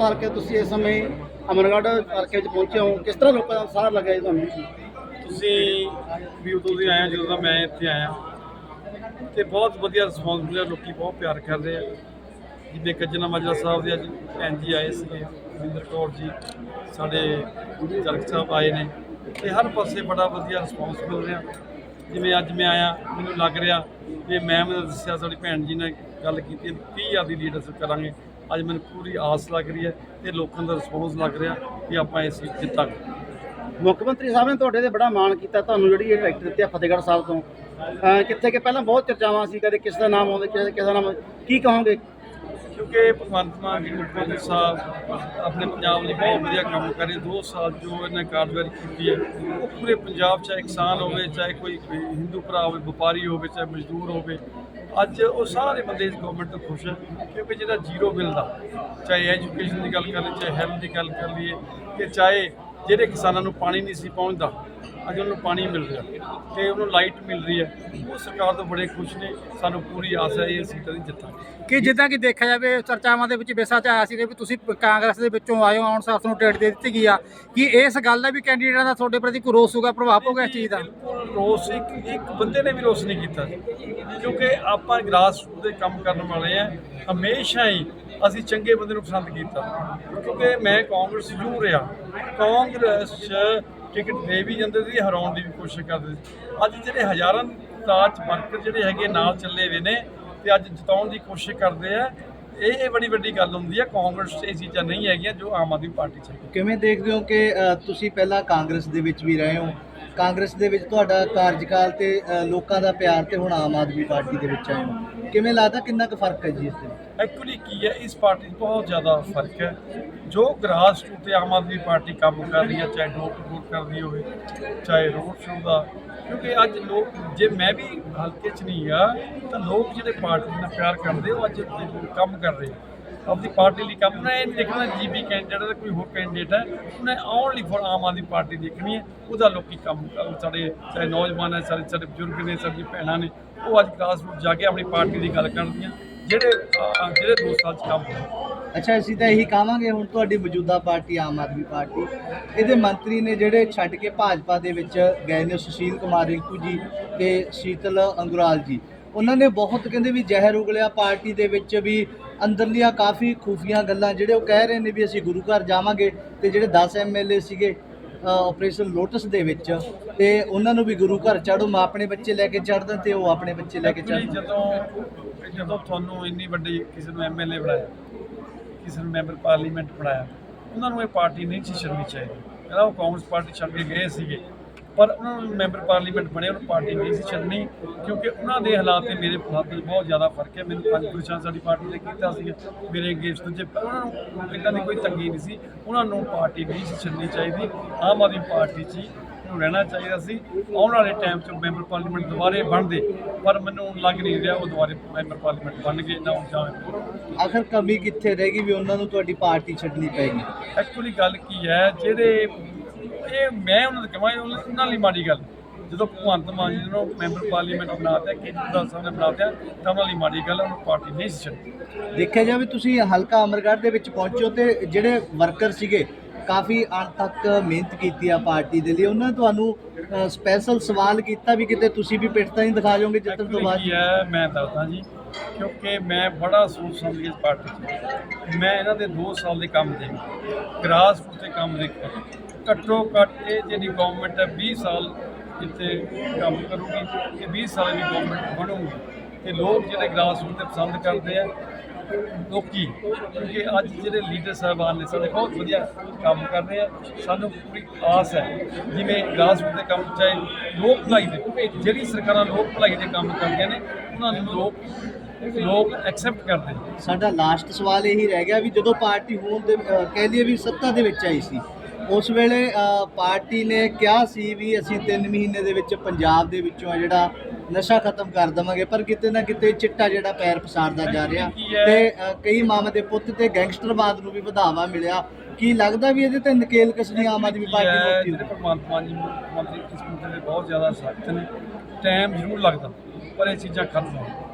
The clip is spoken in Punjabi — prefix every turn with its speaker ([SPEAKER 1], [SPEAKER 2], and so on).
[SPEAKER 1] ਤੁਸੀਂ ਇਸ ਸਮੇਂ ਅਮਰਗੜ੍ਹ ਹਲਕੇ ਵਿੱਚ ਪਹੁੰਚੇ ਹੋ? ਕਿਸ ਤਰ੍ਹਾਂ ਲੋਕਾਂ ਦਾ ਉਤਸ਼ਾਹ ਲੱਗਿਆ ਜੀ ਤੁਹਾਨੂੰ?
[SPEAKER 2] ਤੁਸੀਂ ਵੀ ਉਦੋਂ ਦੀ ਆਇਆ ਜਦੋਂ ਦਾ ਮੈਂ ਇੱਥੇ ਆਇਆ। ਤੇ ਬਹੁਤ ਵਧੀਆ ਰਿਸਪੌਂਸ ਮਿਲਿਆ, ਲੋਕੀ ਬਹੁਤ ਪਿਆਰ ਕਰ ਰਹੇ ਆ। ਜਿਵੇਂ ਕੱਜਣਾ ਮਾਜਰਾ ਸਾਹਿਬ ਦੇ ਅੱਜ ਭੈਣ ਜੀ ਆਏ ਸੀਗੇ ਵਿੰਦਰ ਕੌਰ ਜੀ, ਸਾਡੇ ਜਰਗ ਸਾਹਿਬ ਆਏ ਨੇ। ਤੇ ਹਰ ਪਾਸੇ ਬੜਾ ਵਧੀਆ ਰਿਸਪੌਂਸ ਮਿਲ ਰਿਹਾ। ਜਿਵੇਂ ਅੱਜ ਮੈਂ ਆਇਆ, ਮੈਨੂੰ ਲੱਗ ਰਿਹਾ ਕਿ ਮੈਮ ਮੈਨੂੰ ਦੱਸਿਆ, ਸਾਡੀ ਭੈਣ ਜੀ ਨੇ ਗੱਲ ਕੀਤੀ 30000 ਦੀ ਲੀਡਰਸ਼ਿਪ ਕਰਾਂਗੇ। ਅੱਜ ਮੈਨੂੰ ਪੂਰੀ ਆਸ ਲੱਗ ਰਹੀ ਹੈ ਤੇ ਲੋਕਾਂ ਦਾ ਰਿਸਪੌਂਸ ਲੱਗ ਰਿਹਾ ਕਿ ਆਪਾਂ ਇਸ ਵਿੱਚ ਜਿੱਤਾਂਗੇ।
[SPEAKER 1] ਮੁੱਖ ਮੰਤਰੀ ਸਾਹਿਬ ਨੇ ਤੁਹਾਡੇ ਤੇ ਬੜਾ ਮਾਣ ਕੀਤਾ, ਤੁਹਾਨੂੰ ਜਿਹੜੀ ਇਹ ਟਰੈਕਟਰ ਦਿੱਤੀ ਆ ਫਤਿਹਗੜ੍ਹ ਸਾਹਿਬ ਤੋਂ। ਅਹ ਕਿੱਥੇ ਕਿ ਪਹਿਲਾਂ ਬਹੁਤ ਚਰਚਾਵਾਂ ਸੀ, ਕਦੇ ਕਿਸ ਦਾ ਨਾਮ ਆਉਂਦਾ, ਕਿਸੇ ਕਿਸੇ ਦਾ ਨਾਮ ਕੀ ਕਹੋਗੇ?
[SPEAKER 2] ਕਿਉਂਕਿ ਭਗਵੰਤ ਮਾਨ ਜੀ ਮੁੱਖ ਮੰਤਰੀ ਸਾਹਿਬ ਆਪਣੇ ਪੰਜਾਬ ਲਈ ਬਹੁਤ ਵਧੀਆ ਕੰਮ ਕਰ ਰਹੇ ਦੋ ਸਾਲ ਜੋ ਇਹਨੇ ਕਾਰਜਕਾਰੀ ਕੀਤੀ ਹੈ, ਉਹ ਪੂਰੇ ਪੰਜਾਬ ਚਾਹੇ ਕਿਸਾਨ ਹੋਵੇ, ਚਾਹੇ ਕੋਈ ਹਿੰਦੂ ਭਰਾ ਹੋਵੇ, ਵਪਾਰੀ ਹੋਵੇ, ਚਾਹੇ ਮਜ਼ਦੂਰ ਹੋਵੇ, ਅੱਜ ਉਹ ਸਾਰੇ ਬੰਦੇ ਇਸ ਗਵਰਨਮੈਂਟ ਤੋਂ ਖੁਸ਼ ਹੈ ਕਿਉਂਕਿ ਜਿਹੜਾ ਜ਼ੀਰੋ ਬਿੱਲ ਦਾ, ਚਾਹੇ ਐਜੂਕੇਸ਼ਨ ਦੀ ਗੱਲ ਕਰ ਲਈਏ, ਚਾਹੇ ਹੈਲਥ ਦੀ ਗੱਲ ਕਰ ਲਈਏ, ਕਿ ਚਾਹੇ ਜਿਹੜੇ ਕਿਸਾਨਾਂ ਨੂੰ ਪਾਣੀ ਨਹੀਂ ਸੀ ਪਹੁੰਚਦਾ ਅੱਜ ਉਹਨਾਂ ਨੂੰ ਪਾਣੀ ਮਿਲ ਰਿਹਾ ਤੇ ਉਹਨੂੰ ਲਾਈਟ ਮਿਲ ਰਹੀ ਹੈ। ਉਹ ਸਰਕਾਰ ਤੋਂ ਬੜੇ ਖੁਸ਼ ਨੇ। ਸਾਨੂੰ ਪੂਰੀ ਆਸ ਹੈ ਇਹ ਸੀਟਾਂ ਦੀ ਜਿੱਤਾਂਗੇ।
[SPEAKER 3] ਕਿ ਜਿੱਦਾਂ ਕਿ ਦੇਖਿਆ ਜਾਵੇ ਚਰਚਾਵਾਂ ਦੇ ਵਿੱਚ ਬੇਸਾ ਚ ਆਇਆ ਸੀ ਕਿ ਤੁਸੀਂ ਕਾਂਗਰਸ ਦੇ ਵਿੱਚੋਂ ਆਏ ਹੋ ਆਉਣ ਸਾਰ ਨੂੰ ਟਿਕਟ ਦੇ ਦਿੱਤੀ ਗਈ ਆ। ਕਿ ਇਸ ਗੱਲ ਦਾ ਵੀ ਕੈਂਡੀਡੇਟਾਂ ਦਾ ਤੁਹਾਡੇ ਪ੍ਰਤੀ ਕੋਈ ਰੋਸ ਹੋਊਗਾ ਪ੍ਰਭਾਵ ਪਊਗਾ ਇਸ ਚੀਜ਼ ਦਾ?
[SPEAKER 2] ਰੋਸ ਇੱਕ ਇੱਕ ਬੰਦੇ ਨੇ ਵੀ ਰੋਸ ਨਹੀਂ ਕੀਤਾ। ਕਿਉਂਕਿ ਆਪਾਂ ਗ੍ਰਾਸ ਰੂਟ ਦੇ ਕੰਮ ਕਰਨ ਵਾਲੇ ਆ। ਹਮੇਸ਼ਾ ਹੀ ਅਸੀਂ ਚੰਗੇ ਬੰਦੇ ਨੂੰ ਪਸੰਦ ਕੀਤਾ। ਕਿਉਂਕਿ ਮੈਂ ਕਾਂਗਰਸ ਜੂ ਰਿਹਾ। ਕਾਂਗਰਸ ਟਿਕਟ ਦੇ ਵੀ ਜਾਂਦੇ ਸੀ ਹਰਾਉਣ ਦੀ ਵੀ ਕੋਸ਼ਿਸ਼ ਕਰਦੇ ਸੀ। ਅੱਜ ਜਿਹੜੇ ਹਜ਼ਾਰਾਂ ਤਾਜ ਵਰਕਰ ਜਿਹੜੇ ਹੈਗੇ ਨਾਲ ਚੱਲੇ ਹੋਏ ਨੇ ਤੇ ਅੱਜ ਜਿਤਾਉਣ ਦੀ ਕੋਸ਼ਿਸ਼ ਕਰਦੇ ਆ ਇਹ ਇਹ ਬੜੀ ਵੱਡੀ ਗੱਲ ਹੁੰਦੀ ਹੈ ਕਾਂਗਰਸ 'ਚ ਇਹ ਚੀਜ਼ਾਂ ਨਹੀਂ ਹੈਗੀਆਂ ਜੋ ਆਮ ਆਦਮੀ ਪਾਰਟੀ 'ਚ
[SPEAKER 4] ਕਿਵੇਂ ਦੇਖਦੇ ਹੋ ਕਿ ਤੁਸੀਂ ਪਹਿਲਾਂ ਕਾਂਗਰਸ ਦੇ ਵਿੱਚ ਵੀ ਰਹੇ ਹੋ? ਕਾਂਗਰਸ ਦੇ ਵਿੱਚ ਤੁਹਾਡਾ ਕਾਰਜਕਾਲ ਤੇ ਲੋਕਾਂ ਦਾ ਪਿਆਰ ਤੇ ਹੁਣ ਆਮ ਆਦਮੀ ਪਾਰਟੀ ਦੇ ਵਿੱਚ ਆਏ ਹੋ। ਕਿਵੇਂ ਲੱਗਦਾ ਕਿੰਨਾ ਕੁ ਫ਼ਰਕ ਹੈ ਜੀ ਇਸ ਦੇ ਵਿੱਚ?
[SPEAKER 2] ਐਕਚੁਅਲੀ ਕੀ ਹੈ, ਇਸ ਪਾਰਟੀ 'ਚ ਬਹੁਤ ਜ਼ਿਆਦਾ ਫ਼ਰਕ ਹੈ। ਜੋ ਗ੍ਰਾਸ ਰੂਟ ਤੇ ਆਮ ਆਦਮੀ ਪਾਰਟੀ ਕੰਮ ਕਰ ਰਹੀ ਹੈ, ਚਾਹੇ ਡੋਰ ਟੂ ਡੋਰ ਕਰਦੀ ਹੋਵੇ, ਚਾਹੇ ਰੋਡ ਸ਼ੋਅ ਦਾ, ਕਿਉਂਕਿ ਅੱਜ ਲੋਕ, ਜੇ ਮੈਂ ਵੀ ਹਲਕੇ 'ਚ ਨਹੀਂ ਆ, ਤਾਂ ਲੋਕ ਜਿਹੜੇ ਪਾਰਟੀ ਨਾਲ ਪਿਆਰ ਕਰਦੇ, ਉਹ ਅੱਜ ਕੰਮ ਕਰ ਰਹੇ ਆਪਣੀ ਪਾਰਟੀ ਲਈ ਕੰਮ ਨਾ ਇਹ ਨਹੀਂ ਦੇਖਣਾ ਜੀਬੀ ਕੈਂਡੀਡੇਟ ਹੈ, ਕੋਈ ਹੋਰ ਕੈਂਡੀਡੇਟ ਹੈ, ਉਹਨੇ ਓਨਲੀ ਫॉर ਆਮ ਆਦਮੀ ਪਾਰਟੀ ਦੇਖਣੀ ਹੈ, ਉਹਦਾ ਲੋਕੀ ਕੰਮ ਕਰ- ਸਾਡੇ, ਚਾਹੇ ਨੌਜਵਾਨ ਹੈ, ਸਾਡੇ ਸਾਡੇ ਬਜ਼ੁਰਗ ਨੇ ਸਾਡੀ ਭੈਣਾਂ ਨੇ, ਉਹ ਅੱਜ ਗ੍ਰਾਸ ਰੂਟ ਜਾ ਕੇ ਆਪਣੀ ਪਾਰਟੀ ਦੀ ਗੱਲ ਕਰਦੀਆਂ ਜਿਹੜੇ ਅਹ, ਜਿਹੜੇ ਦੋ ਸਾਲ ਚ ਕੰਮ ਹੋਏ।
[SPEAKER 4] ਅੱਛਾ ਅਸੀਂ ਤਾਂ ਇਹੀ ਕਹਾਂਗੇ ਹੁਣ ਤੁਹਾਡੀ ਮੌਜੂਦਾ ਪਾਰਟੀ ਆਮ ਆਦਮੀ ਪਾਰਟੀ ਇਹਦੇ ਮੰਤਰੀ ਨੇ ਜਿਹੜੇ ਛੱਡ ਕੇ ਭਾਜਪਾ ਦੇ ਵਿੱਚ ਗਏ ਨੇ ਸੁਸ਼ੀਲ ਕੁਮਾਰ ਰਿੰਕੂ ਜੀ ਤੇ ਸ਼ੀਤਲ ਅੰਗੁਰਾਲ ਜੀ। ਉਹਨਾਂ ਨੇ ਬਹੁਤ ਕਹਿੰਦੇ ਵੀ ਜ਼ਹਿਰ ਉਗਲਿਆ ਪਾਰਟੀ ਦੇ ਵਿੱਚ ਵੀ ਅੰਦਰਲੀਆਂ ਕਾਫੀ ਖੂਫੀਆਂ ਗੱਲਾਂ ਜਿਹੜੇ ਉਹ ਕਹਿ ਰਹੇ ਨੇ ਵੀ ਅਸੀਂ ਗੁਰੂ ਘਰ ਜਾਵਾਂਗੇ ਤੇ ਜਿਹੜੇ 10 ਐਮਐਲਏ ਸੀਗੇ ਆਪਰੇਸ਼ਨ ਲੋਟਸ ਦੇ ਵਿੱਚ ਤੇ ਉਹਨਾਂ ਨੂੰ ਵੀ ਗੁਰੂ ਘਰ ਚੜੋ ਮੈਂ ਆਪਣੇ ਬੱਚੇ ਲੈ ਕੇ ਚੜ੍ਹਦਾ ਤੇ ਉਹ ਆਪਣੇ ਬੱਚੇ ਲੈ ਕੇ
[SPEAKER 2] Actually
[SPEAKER 4] ਚੜ੍ਹਦੇ।
[SPEAKER 2] ਜਦੋਂ ਜਦੋਂ ਤੁਹਾਨੂੰ ਇੰਨੀ ਵੱਡੀ ਕਿਸੇ ਨੂੰ ਐਮਐਲਏ ਬਣਾਇਆ, ਕਿਸੇ ਨੂੰ ਮੈਂਬਰ ਪਾਰਲੀਮੈਂਟ ਬਣਾਇਆ, ਉਹਨਾਂ ਨੂੰ ਇਹ ਪਾਰਟੀ ਨਹੀਂ ਸੀ ਛੱਡਣੀ ਚਾਹੀਦੀ। ਕਹਿੰਦਾ ਉਹ ਕਾਂਗਰਸ ਪਾਰਟੀ ਛੱਡ ਕੇ ਗਏ ਸੀਗੇ, ਪਰ ਉਹਨਾਂ ਨੂੰ ਮੈਂਬਰ ਪਾਰਲੀਮੈਂਟ ਬਣੇ ਉਹਨੂੰ ਪਾਰਟੀ ਨਹੀਂ ਸੀ ਛੱਡਣੀ, ਕਿਉਂਕਿ ਉਹਨਾਂ ਦੇ ਹਾਲਾਤ ਤੇ ਮੇਰੇ ਹਾਲਾਤ ਵਿੱਚ ਬਹੁਤ ਜ਼ਿਆਦਾ ਫ਼ਰਕ ਹੈ। ਮੈਨੂੰ ਪੰਜ ਪੁਰਸ਼ਾਂ ਸਾਡੀ ਪਾਰਟੀ ਨੇ ਕੀਤਾ ਸੀ, ਮੇਰੇ ਅਗੇਂਸਟ ਜੇ ਉਹਨਾਂ ਨੂੰ ਇਦਾਂ ਦੀ ਕੋਈ ਤੰਗੀ ਨਹੀਂ ਸੀ। ਉਹਨਾਂ ਨੂੰ ਪਾਰਟੀ ਨਹੀਂ ਸੀ ਛੱਡਣੀ ਚਾਹੀਦੀ। ਆਮ ਆਦਮੀ ਪਾਰਟੀ 'ਚ ਹੀ ਨੂੰ ਰਹਿਣਾ ਚਾਹੀਦਾ ਸੀ। ਆਉਣ ਵਾਲੇ ਟਾਈਮ 'ਚ ਮੈਂਬਰ ਪਾਰਲੀਮੈਂਟ ਦੁਬਾਰੇ ਬਣਦੇ ਪਰ ਮੈਨੂੰ ਲੱਗ ਨਹੀਂ ਰਿਹਾ ਉਹ ਦੁਬਾਰੇ ਮੈਂਬਰ ਪਾਰਲੀਮੈਂਟ ਬਣ ਗਏ ਨਾ ਉਹ
[SPEAKER 4] ਆਖਰ ਕਮੀ ਕਿੱਥੇ ਰਹਿ ਗਈ ਵੀ ਉਹਨਾਂ ਨੂੰ ਤੁਹਾਡੀ ਪਾਰਟੀ ਛੱਡਣੀ ਪੈਗੀ
[SPEAKER 2] ਐਕਚੁਅਲੀ ਗੱਲ ਕੀ ਹੈ ਜਿਹੜੇ ਇਹ ਮੈਂ ਉਹਨਾਂ ਨੂੰ ਕਹਾਂ ਉਹਨਾਂ ਲਈ ਮਾੜੀ ਗੱਲ। ਜਦੋਂ ਭਗਵੰਤ ਮਾਨ ਜੀ ਨੂੰ ਮੈਂਬਰ ਪਾਰਲੀਮੈਂਟ ਬਣਾਤਾ ਕੇਜਰੀਵਾਲ ਸਾਹਿਬ ਨੇ ਬਣਾਤਾ ਤਾਂ ਉਹਨਾਂ ਲਈ ਮਾੜੀ ਗੱਲ ਉਹਨੂੰ ਪਾਰਟੀ ਨਹੀਂ ਸੀ ਛੱਡਣੀ।
[SPEAKER 4] ਦੇਖਿਆ ਜਾਵੇ ਤੁਸੀਂ ਹਲਕਾ ਅਮਰਗੜ੍ਹ ਦੇ ਵਿੱਚ ਪਹੁੰਚੋ ਤੇ ਜਿਹੜੇ ਵਰਕਰ ਸੀਗੇ ਕਾਫੀ ਅੰਤ ਤੱਕ ਮਿਹਨਤ ਕੀਤੀ ਆ ਪਾਰਟੀ ਦੇ ਲਈ। ਉਹਨਾਂ ਨੇ ਤੁਹਾਨੂੰ ਸਪੈਸ਼ਲ ਸਵਾਲ ਕੀਤਾ ਵੀ ਕਿਤੇ ਤੁਸੀਂ ਵੀ ਪਿੱਠ ਤਾਂ ਨਹੀਂ ਦਿਖਾ ਜਾਓਗੇ ਜਿੱਤਣ ਤੋਂ ਬਾਅਦ?
[SPEAKER 2] ਕੀ ਹੈ ਮੈਂ ਦੱਸਦਾ ਜੀ ਕਿਉਂਕਿ ਮੈਂ ਬੜਾ ਸੋਚ ਸਮਝ ਕੇ ਇਸ ਪਾਰਟੀ 'ਚ ਮੈਂ ਇਹਨਾਂ ਦੇ 2 ਸਾਲ ਦੇ ਕੰਮ ਦੇ ਗ੍ਰਾਸ ਰੂਟ ਤੇ ਕੰਮ ਦੇਖਿਆ ਘੱਟੋ ਘੱਟ ਇਹ ਜਿਹੜੀ ਗਵਰਨਮੈਂਟ ਹੈ 20 ਸਾਲ ਇੱਥੇ ਕੰਮ ਕਰੂਗੀ ਤੇ 20 ਸਾਲ ਦੀ ਗਵਰਨਮੈਂਟ ਬਣੂਗੀ। ਤੇ ਲੋਕ ਜਿਹੜੇ ਗ੍ਰਾਸ ਰੂਟ ਤੇ ਪਸੰਦ ਕਰਦੇ ਆ ਲੋਕੀ, ਕਿਉਂਕਿ ਅੱਜ ਜਿਹੜੇ ਲੀਡਰ ਸਾਹਿਬਾਨ ਨੇ, ਸਾਡੇ ਬਹੁਤ ਵਧੀਆ ਕੰਮ ਕਰ ਰਹੇ ਆ। ਸਾਨੂੰ ਪੂਰੀ ਆਸ ਹੈ, ਜਿਵੇਂ ਗ੍ਰਾਸ ਦੇ ਕੰਮ ਚਾਹੇ ਲੋਕ ਭਲਾਈ ਦੇ ਜਿਹੜੀ ਸਰਕਾਰਾਂ ਲੋਕ ਭਲਾਈ ਦੇ ਕੰਮ ਕਰਦੀਆਂ ਨੇ, ਉਹਨਾਂ ਨੂੰ ਲੋਕ ਲੋਕ ਐਕਸੈਪਟ ਕਰਦੇ ਨੇ।
[SPEAKER 4] ਸਾਡਾ ਲਾਸਟ ਸਵਾਲ ਇਹੀ ਰਹਿ ਗਿਆ ਵੀ ਜਦੋਂ ਪਾਰਟੀ ਹੋਣ ਦੇ ਕਹਿ ਲਈਏ ਵੀ ਸੱਤਾ ਦੇ ਵਿੱਚ ਆਈ ਸੀ, ਉਸ ਵੇਲੇ ਪਾਰਟੀ ਨੇ ਕਿਹਾ ਸੀ ਵੀ ਅਸੀਂ 3 ਮਹੀਨੇ ਦੇ ਵਿੱਚ ਪੰਜਾਬ ਦੇ ਵਿੱਚੋਂ ਜਿਹੜਾ ਨਸ਼ਾ ਖਤਮ ਕਰ ਦੇਵਾਂਗੇ ਪਰ ਕਿਤੇ ਨਾ ਕਿਤੇ ਚਿੱਟਾ ਜਿਹੜਾ ਪੈਰ ਪਸਾਰਦਾ ਜਾ ਰਿਹਾ।
[SPEAKER 2] ਹੈ?
[SPEAKER 4] ਤੇ ਕਈ ਮਾਮੇ ਦੇ ਪੁੱਤ ਤੇ ਗੈਂਗਸਟਰਵਾਦ ਨੂੰ ਵੀ ਵਧਾਵਾ ਮਿਲਿਆ। ਕੀ ਲੱਗਦਾ ਵੀ ਇਹਦੇ ਤੇ ਨਕੇਲ ਕਸਣੀ ਆਮ ਆਦਮੀ ਪਾਰਟੀ
[SPEAKER 2] ਹੈ,
[SPEAKER 4] ਨੂੰ
[SPEAKER 2] ਭਗਵੰਤ ਮਾਨ ਜੀ ਮੰਤਰੀ ਇਸ ਮੁੱਦੇ ਦੇ ਬਹੁਤ ਜ਼ਿਆਦਾ ਸਖਤ ਨੇ। ਟਾਈਮ ਜ਼ਰੂਰ ਲੱਗਦਾ ਪਰ ਇਹ ਚੀਜ਼ਾਂ ਖਤਮ ਹੋਣ।